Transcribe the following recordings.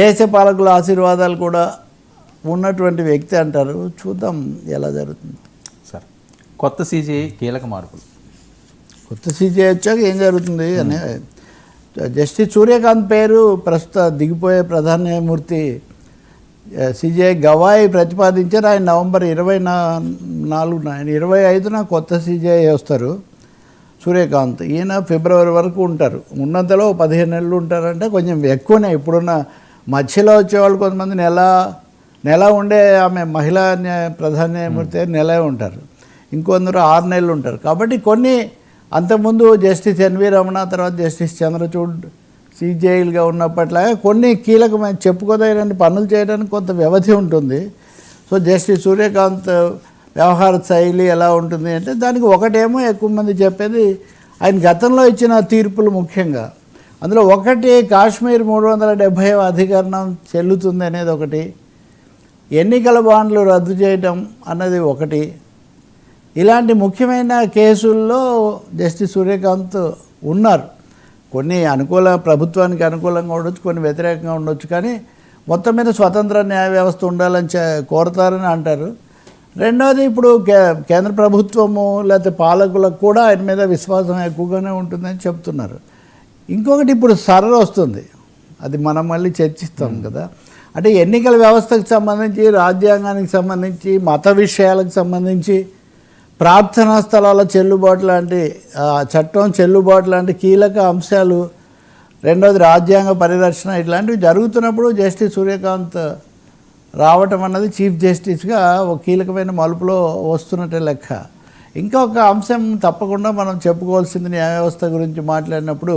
దేశ పాలకుల ఆశీర్వాదాలు కూడా ఉన్నటువంటి వ్యక్తి అంటారు. చూద్దాం ఎలా జరుగుతుంది. సార్ కొత్త సీజీఐ కీలక మార్పులు. కొత్త సీజే వచ్చాక ఏం జరుగుతుంది అని జస్టిస్ సూర్యకాంత్ పేరు ప్రస్తుత దిగిపోయే ప్రధాన న్యాయమూర్తి సిజే గవాయి ప్రతిపాదించారు. ఆయన నవంబర్ ఇరవై నా నాలుగున ఆయన ఇరవై ఐదున కొత్త సీజే వస్తారు సూర్యకాంత్. ఈయన ఫిబ్రవరి వరకు ఉంటారు. ఉన్నంతలో పదిహేను నెలలు ఉంటారంటే. కొంచెం ఎక్కువనే ఇప్పుడున్న మధ్యలో వచ్చేవాళ్ళు కొంతమంది నెల నెల ఉండే ఆమె మహిళా న్యాయ ప్రధాన న్యాయమూర్తి నెలే ఉంటారు. ఇంకొందరు ఆరు నెలలు ఉంటారు. కాబట్టి కొన్ని అంతకుముందు జస్టిస్ ఎన్వి రమణ తర్వాత జస్టిస్ చంద్రచూడ్ సిజేఐలుగా ఉన్నప్పట్లాగా కొన్ని కీలకమైన చెప్పుకోదగిన పనులు చేయడానికి కొంత వ్యవధి ఉంటుంది. సో జస్టిస్ సూర్యకాంత్ వ్యవహార శైలి ఎలా ఉంటుంది అంటే దానికి ఒకటేమో ఎక్కువ మంది చెప్పేది ఆయన గతంలో ఇచ్చిన తీర్పులు ముఖ్యంగా. అందులో ఒకటి కాశ్మీర్ మూడు వందల డెబ్భై అధికరణం చెల్లుతుంది అనేది ఒకటి. ఎన్నికల బాండ్లు రద్దు చేయటం అన్నది ఒకటి. ఇలాంటి ముఖ్యమైన కేసుల్లో జస్టిస్ సూర్యకాంత్ ఉన్నారు. కొన్ని అనుకూల ప్రభుత్వానికి అనుకూలంగా ఉండొచ్చు కొన్ని వ్యతిరేకంగా ఉండొచ్చు కానీ మొత్తం మీద స్వతంత్ర న్యాయ వ్యవస్థ ఉండాలని చే- కోరతారని అంటారు. రెండవది ఇప్పుడు కే కేంద్ర ప్రభుత్వము లేకపోతే పాలకులకు కూడా ఆయన మీద విశ్వాసం ఎక్కువగానే ఉంటుందని చెప్తున్నారు. ఇంకొకటి ఇప్పుడు సర్ర వస్తుంది. అది మనం మళ్ళీ చర్చిస్తాం కదా. అంటే ఎన్నికల వ్యవస్థకు సంబంధించి రాజ్యాంగానికి సంబంధించి మత విషయాలకు సంబంధించి ప్రార్థనా స్థలాల చెల్లుబాటు లాంటి చట్టం చెల్లుబాటు లాంటి కీలక అంశాలు రెండోది రాజ్యాంగ పరిరక్షణ ఇట్లాంటివి జరుగుతున్నప్పుడు జస్టిస్ సూర్యకాంత్ రావటం అన్నది చీఫ్ జస్టిస్గా ఒక కీలకమైన మలుపులో వస్తున్నట్టే లెక్క. ఇంకొక అంశం తప్పకుండా మనం చెప్పుకోవాల్సింది న్యాయ వ్యవస్థ గురించి మాట్లాడినప్పుడు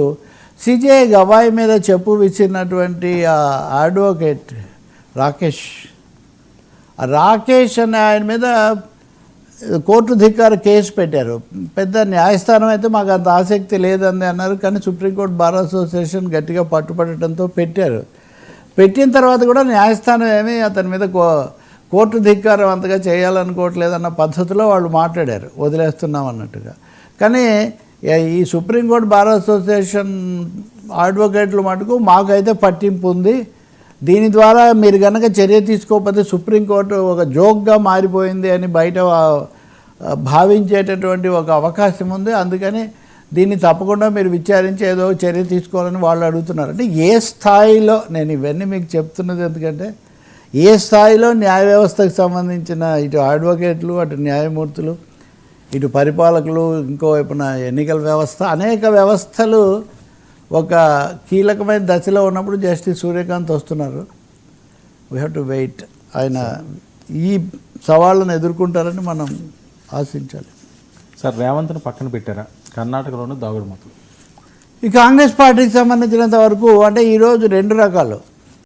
సిజే గవాయి మీద చెప్పు విచ్చినటువంటి ఆ అడ్వకేట్ రాకేష్. రాకేష్ అనే ఆయన మీద కోర్టు ధిక్కార కేసు పెట్టారు. పెద్ద న్యాయస్థానం అయితే మాకు అంత ఆసక్తి లేదని అన్నారు కానీ సుప్రీంకోర్టు బార్ అసోసియేషన్ గట్టిగా పట్టుపడటంతో పెట్టారు. పెట్టిన తర్వాత కూడా న్యాయస్థానం ఏమీ అతని మీద కో కోర్టు ధిక్కారం అంతగా చేయాలనుకోవట్లేదన్న పద్ధతిలో వాళ్ళు మాట్లాడారు వదిలేస్తున్నాం అన్నట్టుగా. కానీ ఈ సుప్రీంకోర్టు బార్ అసోసియేషన్ అడ్వకేట్లు మటుకు మాకైతే పట్టింపు ఉంది. దీని ద్వారా మీరు కనుక చర్య తీసుకోకపోతే సుప్రీంకోర్టు ఒక జోక్గా మారిపోయింది అని బయట భావించేటటువంటి ఒక అవకాశం ఉంది. అందుకని దీన్ని తప్పకుండా మీరు విచారించి ఏదో చర్య తీసుకోవాలని వాళ్ళు అడుగుతున్నారు. అంటే ఏ స్థాయిలో నేను ఇవన్నీ మీకు చెప్తున్నది ఎందుకంటే ఏ స్థాయిలో న్యాయ వ్యవస్థకు సంబంధించిన ఇటు అడ్వకేట్లు అటు న్యాయమూర్తులు ఇటు పరిపాలకులు ఇంకోవైపున ఎన్నికల వ్యవస్థ అనేక వ్యవస్థలు ఒక కీలకమైన దశలో ఉన్నప్పుడు జస్టిస్ సూర్యకాంత్ వస్తున్నారు. వీ హ్యావ్ టు వెయిట్ ఆయన ఈ సవాళ్ళను ఎదుర్కొంటారని మనం ఆశించాలి. సార్ రేవంత్ను పక్కన పెట్టారా? కర్ణాటకలోనూ దాగుడు మూతలు ఈ కాంగ్రెస్ పార్టీకి సంబంధించినంత వరకు అంటే ఈరోజు రెండు రకాలు.